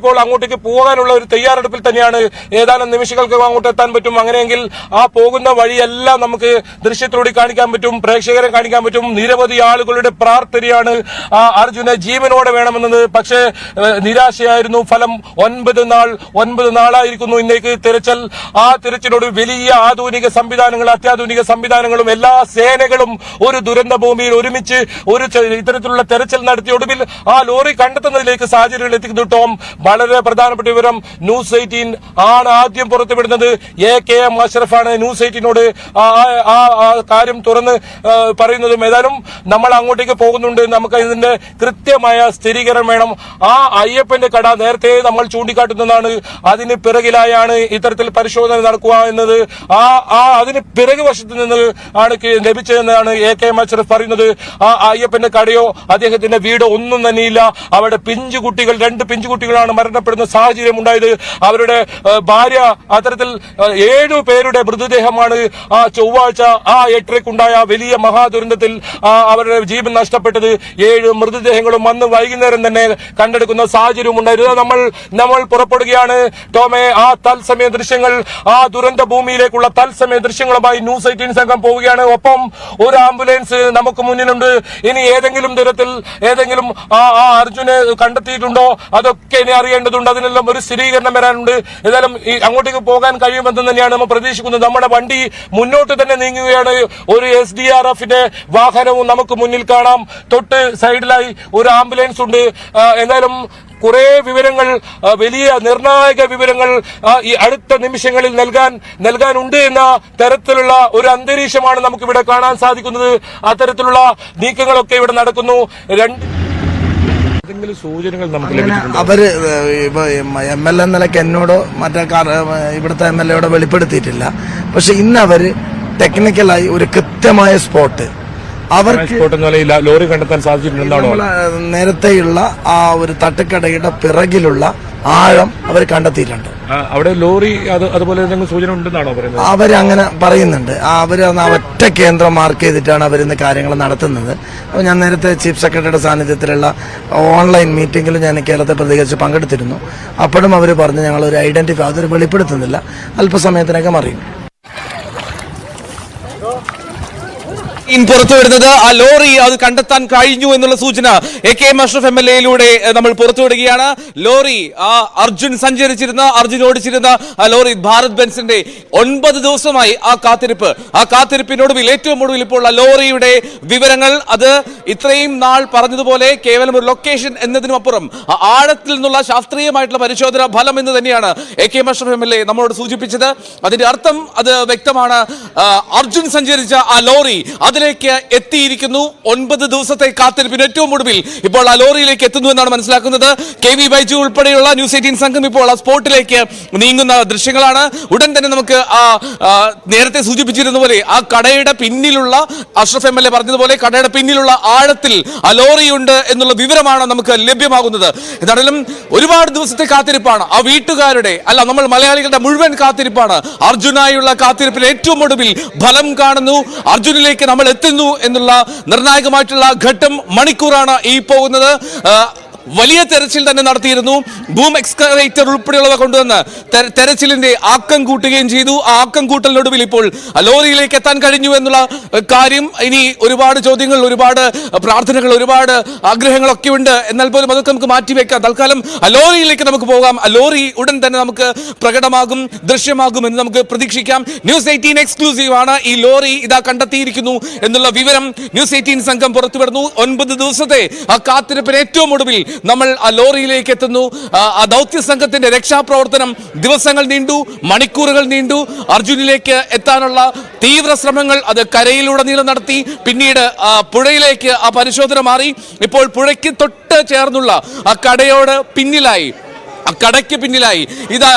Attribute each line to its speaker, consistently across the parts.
Speaker 1: ഇപ്പോൾ അങ്ങോട്ടേക്ക് പോകാനുള്ള ഒരു തയ്യാറെടുപ്പിൽ തന്നെയാണ് ഏതാനും നിമിഷങ്ങൾക്ക് അങ്ങോട്ട് എത്താൻ പറ്റും. അങ്ങനെയെങ്കിൽ ആ പോകുന്ന വഴിയെല്ലാം നമുക്ക് ദൃശ്യത്തിലൂടെ കാണിക്കാൻ പറ്റും പ്രേക്ഷകരെ കാണിക്കാൻ പറ്റും. നിരവധി ആളുകളുടെ പ്രാർത്ഥനയാണ് ആ അർജുനെ ജീവനോടെ വേണമെന്നത്. പക്ഷേ നിരാശയായിരുന്നു ഫലം. ഒൻപത് നാൾ ഒൻപത് നാളായിരിക്കുന്നു ഇന്നേക്ക് തിരച്ചൽ. ആ തിരച്ചിലോട് വലിയ ആധുനിക സംവിധാനങ്ങൾ അത്യാധുനിക സംവിധാനങ്ങളും എല്ലാ സേനകളും ഒരു ദുരന്ത ഭൂമിയിൽ ഒരുമിച്ച് ഒരു ഇത്തരത്തിലുള്ള തെരച്ചിൽ നടത്തി ഒടുവിൽ ആ ലോറി കണ്ടെത്തുന്നതിലേക്ക് സാഹചര്യങ്ങൾ എത്തിക്കുന്നു ടോം. വളരെ പ്രധാനപ്പെട്ട വിവരം ന്യൂസ് എയ്റ്റീൻ ആണ് ആദ്യം പുറത്തുവിടുന്നത്. എ കെ എം അഷ്റഫാണ് ന്യൂസ് എയ്റ്റീനോട് ആ കാര്യം തുറന്ന് പറയുന്നതും. ഏതായാലും നമ്മൾ അങ്ങോട്ടേക്ക് പോകുന്നുണ്ട്. നമുക്ക് ഇതിന്റെ കൃത്യമായ സ്ഥിരീകരണം വേണം. ആ അയ്യപ്പന്റെ കട നേരത്തെ നമ്മൾ ചൂണ്ടിക്കാട്ടുന്നതാണ്. അതിന് പിറകിലായാണ് ഇത്തരത്തിൽ പരിശോധന നടക്കുക എന്നത്. ആ ആ അതിന് പിറകു വശത്ത് നിന്ന് ആണ് ലഭിച്ചതെന്നാണ് എ കെ എം അഷ്റഫ് പറയുന്നത്. ആ അയ്യപ്പന്റെ കടയോ അദ്ദേഹത്തിന്റെ വീടോ ഒന്നും തന്നെയില്ല. അവിടെ പിഞ്ചുകുട്ടികൾ രണ്ട് പിഞ്ചുകുട്ടികളാണ് മരണപ്പെടുന്ന സാഹചര്യം ഉണ്ടായത്. അവരുടെ ഭാര്യ അത്തരത്തിൽ ഏഴു പേരുടെ മൃതദേഹമാണ് ആ ചൊവ്വാഴ്ച ആ എട്ടരയ്ക്കുണ്ടായ വലിയ മഹാദുരന്തത്തിൽ അവരുടെ ജീവൻ നഷ്ടപ്പെട്ടത്. ഏഴ് മൃതദേഹങ്ങളും അന്ന് വൈകുന്നേരം തന്നെ കണ്ടെടുക്കുന്ന സാഹചര്യം ഉണ്ടായിരുന്നു നമ്മൾ നമ്മൾ പുറപ്പെടുകയാണ്. ടോമെ ആ തത്സമയ ദൃശ്യങ്ങൾ ആ ദുരന്ത ഭൂമിയിലേക്കുള്ള തത്സമയ ദൃശ്യങ്ങളുമായി ന്യൂസ് എയ്റ്റീൻ സംഘം പോവുകയാണ്. ഒപ്പം ഒരു ആംബുലൻസ് നമുക്ക് മുന്നിലുണ്ട്. ഇനി ഏതെങ്കിലും തരത്തിൽ ഏതെങ്കിലും ആ അർജുനെ കണ്ടെത്തിയിട്ടുണ്ടോ? അതൊക്കെ ഇനി അറിയേണ്ടതുണ്ട്. അതിനെല്ലാം ഒരു സ്ഥിരീകരണം വരാനുണ്ട്. ഏതായാലും ഈ അങ്ങോട്ടേക്ക് പോകാൻ കഴിയുമെന്ന് തന്നെയാണ് നമ്മൾ പ്രതീക്ഷിക്കുന്നത്. നമ്മുടെ വണ്ടി മുന്നോട്ട് തന്നെ നീങ്ങുകയാണ്. ഒരു എസ് ഡി ആർ എഫിന്റെ വാഹനവും നമുക്ക് മുന്നിൽ കാണാം. തൊട്ട് സൈഡിലായി ഒരു ആംബുലൻസ് ഉണ്ട്. എന്തായാലും കുറെ വിവരങ്ങൾ വലിയ നിർണായക വിവരങ്ങൾ ഈ അടുത്ത നിമിഷങ്ങളിൽ നൽകാൻ നൽകാനുണ്ട് എന്ന തരത്തിലുള്ള ഒരു അന്തരീക്ഷമാണ് നമുക്കിവിടെ കാണാൻ സാധിക്കുന്നത്. അത്തരത്തിലുള്ള നീക്കങ്ങളൊക്കെ ഇവിടെ നടക്കുന്നു. രണ്ട് ഏതെങ്കിലും സൂചനകൾ നമുക്ക്
Speaker 2: അവർ എം എൽ എ നിലയ്ക്ക് എന്നോടോ മറ്റേ ഇവിടുത്തെ എം എൽ എയോടോ വെളിപ്പെടുത്തിയിട്ടില്ല. പക്ഷെ ഇന്ന് അവർ ടെക്നിക്കലായി ഒരു കൃത്യമായ സ്പോട്ട് അവർക്ക്
Speaker 1: ലോറി കണ്ടെത്താൻ സാധിച്ചിട്ടുണ്ടെന്നാണോ
Speaker 2: നേരത്തെയുള്ള ആ ഒരു തട്ടുകടയുടെ പിറകിലുള്ള ആഴം അവർ കണ്ടെത്തിയിട്ടുണ്ട്.
Speaker 1: അവിടെ ലോറി അതുപോലെ സൂചന ഉണ്ടെന്നാണോ പറയുന്നത്?
Speaker 2: അവരങ്ങനെ പറയുന്നുണ്ട്. അവർ ഒറ്റ കേന്ദ്രം മാർക്ക് ചെയ്തിട്ടാണ് അവർ അവരിന്ന് കാര്യങ്ങൾ നടത്തുന്നത്. അപ്പോൾ ഞാൻ നേരത്തെ ചീഫ് സെക്രട്ടറിയുടെ സാന്നിധ്യത്തിലുള്ള ഓൺലൈൻ മീറ്റിംഗിൽ ഞാൻ കേരളത്തെ പ്രതികരിച്ച് പങ്കെടുത്തിരുന്നു. അപ്പോഴും അവർ പറഞ്ഞു ഞങ്ങൾ ഒരു ഐഡന്റിഫൈ അതൊരു വെളിപ്പെടുത്തുന്നില്ല. അല്പസമയത്തിനൊക്കെ അറിയും.
Speaker 3: ഇൻ പുറത്തുവിടുന്നത് ആ ലോറി അത് കണ്ടെത്താൻ കഴിഞ്ഞു എന്നുള്ള സൂചന A K M Ashraf M L എയിലൂടെ നമ്മൾ പുറത്തുവിടുകയാണ് ലോറി ആ അർജുൻ സഞ്ചരിച്ചിരുന്ന അർജുൻ ഓടിച്ചിരുന്ന ആ ലോറി ഭാരത് ബെൻസിന്റെ ഒൻപത് ദിവസമായി ആ കാത്തിരിപ്പ്. ആ കാത്തിരിപ്പിനൊടുവിൽ ഏറ്റവും ഒടുവിൽ ഇപ്പോൾ ആ ലോറിയുടെ വിവരങ്ങൾ അത് ഇത്രയും നാൾ പറഞ്ഞതുപോലെ കേവലം ഒരു ലൊക്കേഷൻ എന്നതിനപ്പുറം ആഴത്തിൽ നിന്നുള്ള ശാസ്ത്രീയമായിട്ടുള്ള പരിശോധന ഫലം എന്ന് തന്നെയാണ് A K M Ashraf M L A നമ്മളോട് സൂചിപ്പിച്ചത്. അതിന്റെ അർത്ഥം അത് വ്യക്തമാണ്. അർജുൻ സഞ്ചരിച്ച ആ ലോറി അതിലേക്ക് എത്തിയിരിക്കുന്നു. ഒൻപത് ദിവസത്തെ കാത്തിരിപ്പിന് ഏറ്റവും ഒടുവിൽ ഇപ്പോൾ ആ ലോറിയിലേക്ക് എത്തുന്നു എന്നാണ് മനസ്സിലാക്കുന്നത്. കെ വി ബൈജു ഉൾപ്പെടെയുള്ള ന്യൂസ് എയ്റ്റീൻ സംഘം ഇപ്പോൾ ആ സ്പോട്ടിലേക്ക് നീങ്ങുന്ന ദൃശ്യങ്ങളാണ്. ഉടൻ തന്നെ നമുക്ക് ആ നേരത്തെ സൂചിപ്പിച്ചിരുന്ന പോലെ ആ കടയുടെ പിന്നിലുള്ള അഷ്റഫ് എം എൽ എ പറഞ്ഞതുപോലെ കടയുടെ പിന്നിലുള്ള ആഴത്തിൽ ആ ലോറിയുണ്ട് എന്നുള്ള വിവരമാണ് നമുക്ക് ലഭ്യമാകുന്നത്. എന്താണെങ്കിലും ഒരുപാട് ദിവസത്തെ കാത്തിരിപ്പാണ്. ആ വീട്ടുകാരുടെ അല്ല നമ്മൾ മലയാളികളുടെ മുഴുവൻ കാത്തിരിപ്പാണ്. അർജുനായുള്ള കാത്തിരിപ്പിൽ ഏറ്റവും ഒടുവിൽ ഫലം കാണുന്നു. അർജുനിലേക്ക് നമ്മൾ എത്തുന്നു എന്നുള്ള നിർണായകമായിട്ടുള്ള ഘട്ടം മണിക്കൂറാണ് ഈ പോകുന്നത്. വലിയ തെരച്ചിൽ തന്നെ നടത്തിയിരുന്നു. ബൂം എക്സ്കവേറ്റർ ഉൾപ്പെടെയുള്ളവ കൊണ്ടുവന്ന് തെരച്ചിലിന്റെ ആക്കം കൂട്ടുകയും ചെയ്തു. ആ ആക്കം കൂട്ടലിനൊടുവിൽ ഇപ്പോൾ ലോറിയിലേക്ക് എത്താൻ കഴിഞ്ഞു എന്നുള്ള കാര്യം ഇനി ഒരുപാട് ചോദ്യങ്ങൾ ഒരുപാട് പ്രാർത്ഥനകൾ ഒരുപാട് ആഗ്രഹങ്ങളൊക്കെ ഉണ്ട്. എന്നാൽ പോലും അതൊക്കെ നമുക്ക് മാറ്റിവെക്കാം തൽക്കാലം ലോറിയിലേക്ക് നമുക്ക് പോകാം. ലോറി ഉടൻ തന്നെ നമുക്ക് പ്രകടമാകും ദൃശ്യമാകും എന്ന് നമുക്ക് പ്രതീക്ഷിക്കാം. ന്യൂസ് എയ്റ്റീൻ എക്സ്ക്ലൂസീവ് ആണ്. ഈ ലോറി ഇതാ കണ്ടെത്തിയിരിക്കുന്നു എന്നുള്ള വിവരം ന്യൂസ് എയ്റ്റീൻ സംഘം പുറത്തുവിടുന്നു. ഒൻപത് ദിവസത്തെ ആ കാത്തിരിപ്പിന് ഏറ്റവും ഒടുവിൽ നമ്മൾ ആ ലോറിയിലേക്ക് എത്തുന്നു. ആ, ദൗത്യ സംഘത്തിന്റെ രക്ഷാപ്രവർത്തനം ദിവസങ്ങൾ നീണ്ടു മണിക്കൂറുകൾ നീണ്ടു. അർജുനിലേക്ക് എത്താനുള്ള തീവ്ര ശ്രമങ്ങൾ അത് കരയിലൂടെ കരയിലുടനീളം നടത്തി. പിന്നീട് പുഴയിലേക്ക് ആ പരിശോധന മാറി. ഇപ്പോൾ പുഴയ്ക്ക് തൊട്ട് ചേർന്നുള്ള ആ കടയോട് പിന്നിലായി കടയ്ക്ക് പിന്നിലായി. ഇതാ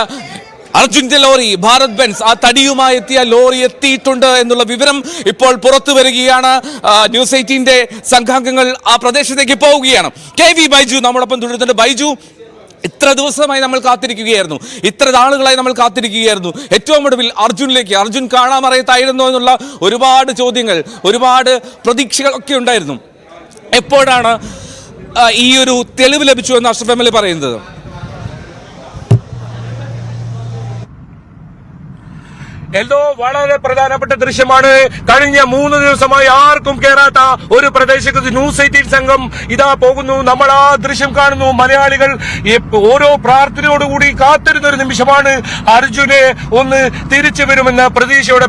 Speaker 3: അർജുന്റെ ലോറി ഭാരത് ബെൻസ് ആ തടിയുമായി എത്തിയ ലോറി എത്തിയിട്ടുണ്ട് എന്നുള്ള വിവരം ഇപ്പോൾ പുറത്തു വരികയാണ്. ന്യൂസ് എയ്റ്റീന്റെ സംഘാംഗങ്ങൾ ആ പ്രദേശത്തേക്ക് പോവുകയാണ്. കെ വി ബൈജു നമ്മളൊപ്പം തുടരുന്നുണ്ട്. ബൈജു ഇത്ര ദിവസമായി നമ്മൾ കാത്തിരിക്കുകയായിരുന്നു. ഇത്ര നാളുകളായി നമ്മൾ കാത്തിരിക്കുകയായിരുന്നു. ഏറ്റവും ഒടുവിൽ അർജുനിലേക്ക് അർജുൻ കാണാമറയത്തായിരുന്നു എന്നുള്ള ഒരുപാട് ചോദ്യങ്ങൾ ഒരുപാട് പ്രതീക്ഷകളൊക്കെ ഉണ്ടായിരുന്നു. എപ്പോഴാണ് ഈ ഒരു തെളിവ് ലഭിച്ചു എന്ന് അഷ്റഫ് എം പറയുന്നത്?
Speaker 1: എന്തോ വളരെ പ്രധാനപ്പെട്ട ദൃശ്യമാണ്. കഴിഞ്ഞ മൂന്ന് ദിവസമായി ആർക്കും കേറാത്ത ഒരു പ്രദേശത്ത് ന്യൂസ് എയ്റ്റീൻ സംഘം ഇതാ പോകുന്നു. നമ്മൾ ആ ദൃശ്യം കാണുന്നു. മലയാളികൾ ഓരോ പ്രാർത്ഥനയോടുകൂടി കാത്തിരുന്ന ഒരു നിമിഷമാണ് അർജുനെ ഒന്ന് തിരിച്ചു വരുമെന്ന പ്രതീക്ഷയുടെ